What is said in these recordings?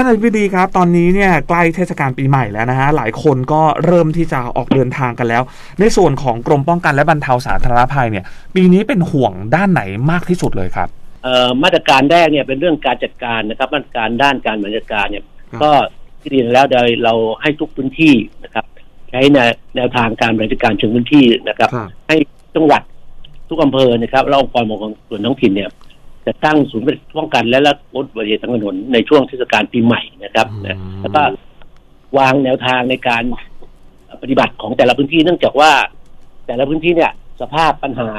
ท่านอธิบดีครับตอนนี้เนี่ยใกล้เทศกาลปีใหม่แล้วนะฮะหลายคนก็เริ่มที่จะออกเดินทางกันแล้ว ในส่วนของกรมป้องกันและบรรเทาสาธารณภัยเนี่ยปีนี้เป็นห่วงด้านไหนมากที่สุดเลยครับเอ่อมาตรการแรกเนี่ยเป็นเรื่องการจัดการนะครับมาตรการด้านการบริหารจัดการเนี่ยครับก็ที่เรียนแล้วโดยเราให้ทุกพื้นที่นะครับ ใช้แนวแนวทางการบริหารจัดการเชิงพื้นที่นะครับครับ ให้จังหวัดทุกอำเภอนะครับและองค์กรปกครองส่วนท้องถิ่นเนี่ย จะตั้งศูนย์ป้องกันและลดอุบัติเหตุทางถนนในช่วงเทศกาลปีใหม่นะครับนะแล้วก็วางแนวทางในการปฏิบัติของแต่ละพื้นที่เนื่องจากว่า แต่ละพื้นที่เนี่ย สภาพปัญหา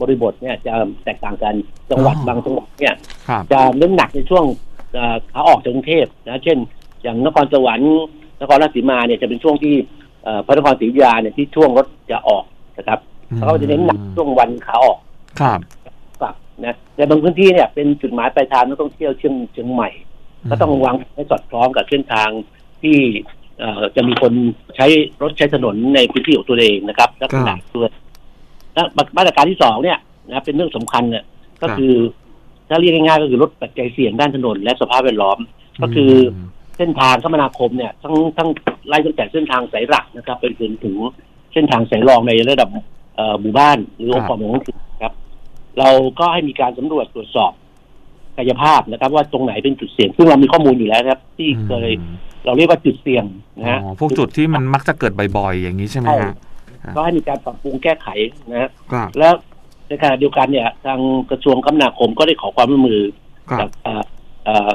บริบทเนี่ยจะแตกต่างกันจังหวัดอ๋อบางจังหวัดเนี่ยครับจะเน้นหนักในช่วงเอ่อขาออกจากกรุงเทพนะเช่น อย่างนครสวรรค์นครราชสีมาเนี่ยจะเป็นช่วงที่เอ่อพระนครศรีอยุธยาเนี่ยที่ช่วงรถจะออกนะครับเขาก็จะเน้นหนักช่วงวันขาออกครับ กลับนะแต่บางพื้นที่เนี่ยเป็นจุดหมายปลายทางนักท่องเที่ยวเชียงเชียงใหม่ ก็ต้องวางแผนให้สอดคล้องกับเส้นทางที่เอ่อจะมีคนใช้รถใช้ถนนในพื้นที่ของตัวเองนะครับลักษณะด้วยและมาตรการที่สองเนี่ยนะเป็นเรื่องสำคัญเนี่ยก็คือถ้าเรียกง่ายๆก็คือลดปัจจัยเสี่ยงด้านถนนและสภาพแวดล้อม ก็คืออเส้นทางคมนาคมเนี่ยทั้งทั้งไล่ตั้งแต่เส้นทางสายหลักนะครับไปจนถึงเส้นทางสายรองในระดับเอ่อหมู่บ้านหรือองค์กรของท้องถิ่นครับ เราก็ให้มีการสำรวจตรวจสอบกายภาพนะครับ ว่าตรงไหนเป็นจุดเสี่ยง ซึ่งเรามีข้อมูลอยู่แล้วนะครับ ที่เคยอืมเราเรียกว่าจุดเสี่ยงนะฮะอ๋อพวกจุดที่มันมักจะเกิดบ่อยๆอย่างนี้ใช่ไหมฮะก็ให้มีการปรับปรุงแก้ไขนะฮะครับแล้วในขณะเดียวกันเนี่ย ทางกระทรวงคมนาคมก็ได้ขอความร่วมมือครักับบเอ่อเอ่อ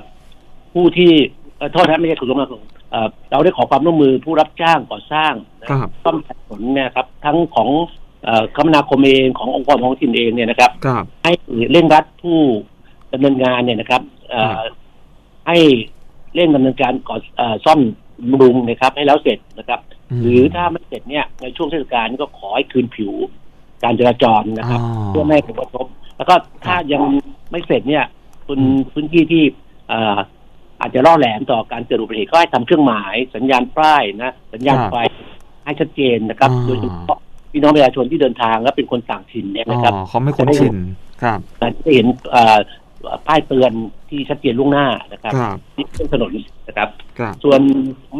ผู้ที่เอ่อโทษนะไม่ใช่กระทรวงคมนาคมเอ่อเราได้ขอความร่วมมือผู้รับจ้างก่อสร้างนะครับซ่อมถนนเนี่ยครับ ทั้งของเอ่อ คมนาคมเองขององค์กรท้องถิ่นเองเนี่ยนะครับครับให้เร่งรัดผู้ดำเนินงานเนี่ยนะครับเอ่อครับให้เร่งดำเนินการก่อเอ่อซ่อมบำรุงนะครับ ให้แล้วเสร็จนะครับ หรือถ้าไม่เสร็จเนี่ยในช่วงเทศกาลก็ขอให้คืนผิว การจราจรนะครับอ๋อเพื่อไม่ให้ผลกระทบ แล้วก็ถ้ายังไม่เสร็จเนี่ยคุณอืมพื้นที่ที่เอ่ออาจจะล่อแหลมต่อการเกิดอุบัติเหตุก็ให้ทำเครื่องหมาย สัญญาณป้ายนะสัญญาณไฟให้ชัดเจนนะครับอ่าโดยเฉพาะ พี่น้องประชาชนที่เดินทางและเป็นคนต่างถิ่นเนี่ยอ๋นะครับอเขาไม่คุ้นชินครับแต่จะเห็นเอ่อป้ายเตือนที่ชัดเจนล่วงหน้านะครับครับที่เส้นถนนนะครับครับ ส่วน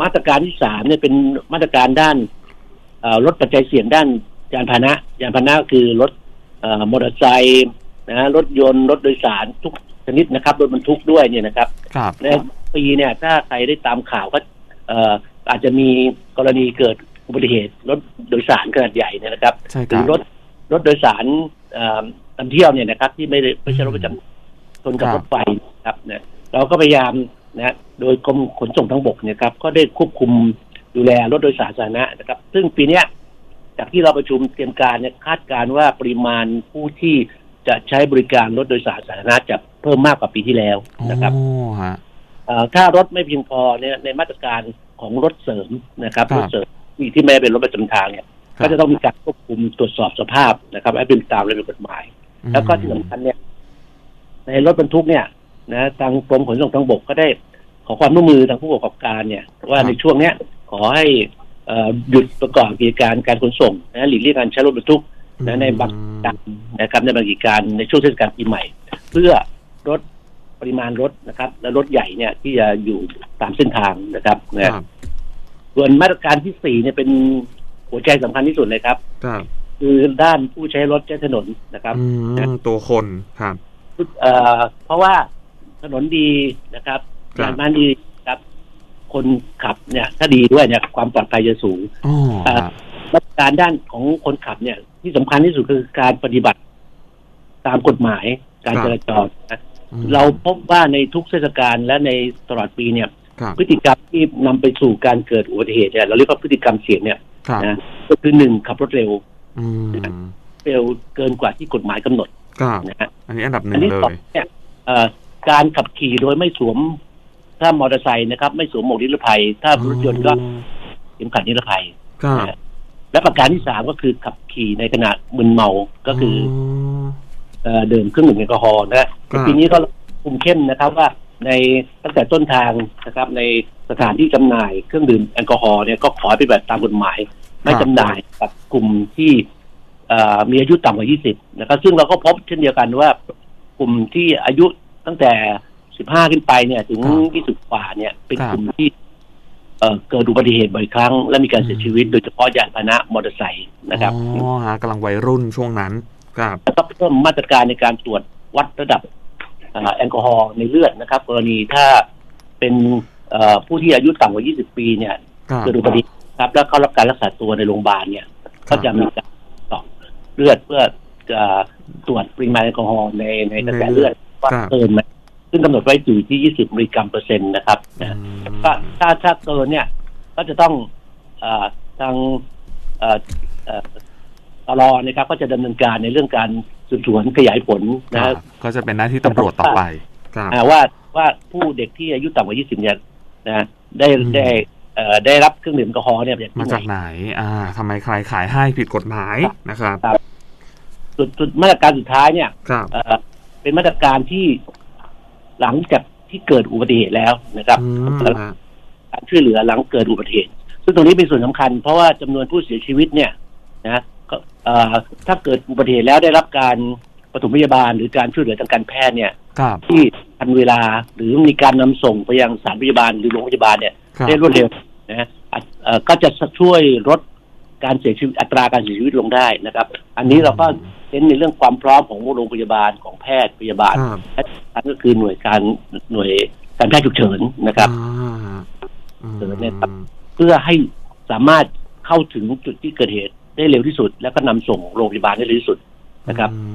มาตรการที่สามเนี่ยเป็นมาตรการด้านเอ่อลดปัจจัยเสี่ยงด้านยานพาหนะ ยานพาหนะคือรถเอ่อมอเตอร์ไซค์นะรถยนต์รถโดยสารทุกชนิดนะครับรถบรรทุกด้วยเนี่ยนะครับครับในปีเนี่ยถ้าใครได้ตามข่าวก็เอ่ออาจจะมีกรณีเกิด อุบัติเหตุรถโดยสารขนาดใหญ่เนี่ยนะครับใช่หครืรัอบรถรถโดยสารเอ่อนำเที่ยวเนี่ยนะครับ ที่ไม่ได้ไม่ใช่รถประจำชนกับครับรถไฟครับเนี่ยเราก็พยายามนะโดยกรมขนส่งทางบกเนี่ยครับก็ได้ควบคุมดูแลรถโดยสารสาธารณะนะครับ ซึ่งปีเนี้ยจากที่เราประชุมเตรียมการเนี่ยคาดการณ์ว่าปริมาณผู้ที่จะใช้บริการรถโดยสารสาธารณะจะเพิ่มมากกว่าปีที่แล้วนะครับโอ้ฮะเอ่อถ้ารถไม่เพียงพอเนี่ยในมาตรการของรถเสริมนะครับครับรถเสริม ที่ที่ไม่ได้เป็นรถประจำทางเนี่ยครับก็จะต้องมีการควบคุมตรวจสอบสภาพนะครับให้เป็นตามระเบียบกฎหมาย แล้วก็ที่สำคัญเนี่ย ในรถบรรทุกเนี่ยนะทางกรมขนส่งทางบกก็ได้ขอความร่วมมือทางผู้ประกอบการเนี่ย ว่าในช่วงเนี้ยขอให้เอ่อหยุดประกอบกิจการการขนส่งนะหลีกเลี่ยงการใช้รถบรรทุกนะในบางการนะครับในบางกิจการในช่วงเทศกาลปีใหม่ เพื่อลดปริมาณรถนะครับ และรถใหญ่เนี่ยที่จะอยู่ตามเส้นทางนะครับคนะรับ ส่วนมาตรการที่สี่เนี่ยเป็นหัวใจสำคัญที่สุดเลยครับ ครับ คือด้านผู้ใช้รถใช้ถนนนะครับอืมตัวคนครับเอ่อเพราะว่าถนนดีนะครับครับยานบ้านดีครับ คนขับเนี่ย ถ้าดีด้วยเนี่ย ความปลอดภัยจะสูงอ๋อครับมาตรการด้านของคนขับเนี่ย ที่สำคัญที่สุดคือการปฏิบัติตามกฎหมายการจราจรนะอืมเราพบว่าในทุกเทศกาลและในตลอดปีเนี่ยครับ พฤติกรรมที่นำไปสู่การเกิดอุบัติเหตุเนี่ยเราเรียกว่าพฤติกรรมเสี่ยงเนี่ยครับนะก็คือหนึ่งขับรถเร็วอืมเร็วเกินกว่าที่กฎหมายกำหนดครับนะฮะอันนี้อันดับหอันึ่งนี้เลสองยเนี่ยเอ่อการขับขี่โดยไม่สวม ถ้ามอเตอร์ไซค์นะครับ ไม่สวมหมวกนิรภัย ถ้ารถยนต์ก็เข็มขัดนิรภัยครับนะฮะและประการที่สามก็คือขับขี่ในขณะมึนเมาก็คืออเอ่อดื่มเครื่องดื่มแอลกอฮอล์นะฮะครับปีนี้ก็คุมเข้มนะครับว่า ในตั้งแต่ต้นทางนะครับ ในสถานที่จำหน่ายเครื่องดื่มแอลกอฮอล์เนี่ยก็ขอให้ปฏิบัติตามกฎหมาย ไม่จำหน่ายกับกลุ่มที่เอ่อมีอายุต่ำกว่า 20 นะครับ ซึ่งเราก็พบเช่นเดียวกันว่ากลุ่มที่อายุตั้งแต่สิบห้าขึ้นไปเนี่ย ถึงครับยี่สิบกว่าเนี่ย เป็นครับกลุ่มที่เอ่อเกิดอุบัติเหตุบ่อยครั้ง และมีการเสียชีวิตโดยเฉพาะยานพาหนะมอเตอร์ไซค์นะครับอ๋อฮะกำลังวัยรุ่นช่วงนั้น ครับแล้วก็เพิ่มมาตรการในการตรวจวัดระดับเอ่อ แอลกอฮอล์ในเลือดนะครับ กรณีถ้าเป็นเอ่อผู้ที่อายุต่ำกว่า 20 ปีเนี่ยครับเกิดอุบัติเหตุครับแล้วเข้ารับการรักษาตัวในโรงพยาบาลเนี่ยก็จะมีการสอบเลือดเพื่อเอ่อตรวจปริมาณแอลกอฮอล์ในในกระแสเลือดว่าครับเกินไหมซึ่งกำหนดไว้อยู่ที่ 20 มิลลิกรัมเปอร์เซ็นต์นะครับอืนะมถ้าถ้าถ้าเกินเนี่ยก็จะต้องเออทางเอ่อเอ่อ ตลอนะครับก็จะดำเนินการในเรื่องการสืบสวนขยายผลคนะรัฮะบก็จะเป็นหน้าที่ตำรวจต่อไปครับอ่าว่าว่าผู้เด็กที่อายุต่ำกว่า 20 เนี่ยนะได้อืมได้เอ่อได้รับเครื่องดื่มแอลกอฮอล์เนี่ยจากมาที่ไหจากนไหน อ่าทำไมใครขายให้ผิดกฎหมายนะครับสุดสุดมาตรการสุดท้ายเนี่ยครับเอ่อเป็นมาตรการที่หลังจากที่เกิดอุบัติเหตุแล้วนะครับอืมฮะการช่วยเหลือหลังเกิดอุบัติเหตุ ซึ่งตรงนี้เป็นส่วนสำคัญ เพราะว่าจำนวนผู้เสียชีวิตเนี่ยนะก็เอ่อ ถ้าเกิดอุบัติเหตุแล้วได้รับการปฐมพยาบาลหรือการช่วยเหลือทางการแพทย์เนี่ยครับที่ทันเวลาหรือมีการนำส่งไปยังสถานพยาบาลหรือโรงพยาบาลเนี่ยครับได้รวดเร็วนะฮะอะเอ่อก็จะช่วยลดการเสียชีวิตอัตราการเสียชีวิตลงได้นะครับ อันนี้เราก็เน้นในเรื่องความพร้อมของโรงพยาบาลของแพทย์พยาบาลครับและอันก็คือหน่วยการหน่วยการแพทย์ฉุกเฉินนะครับอ่าอืมเออเนี่ยครับเพื่อให้สามารถเข้าถึงจุดที่เกิดเหตุ ได้เร็วที่สุด แล้วก็นำส่งโรงพยาบาลได้เร็วที่สุดนะครับ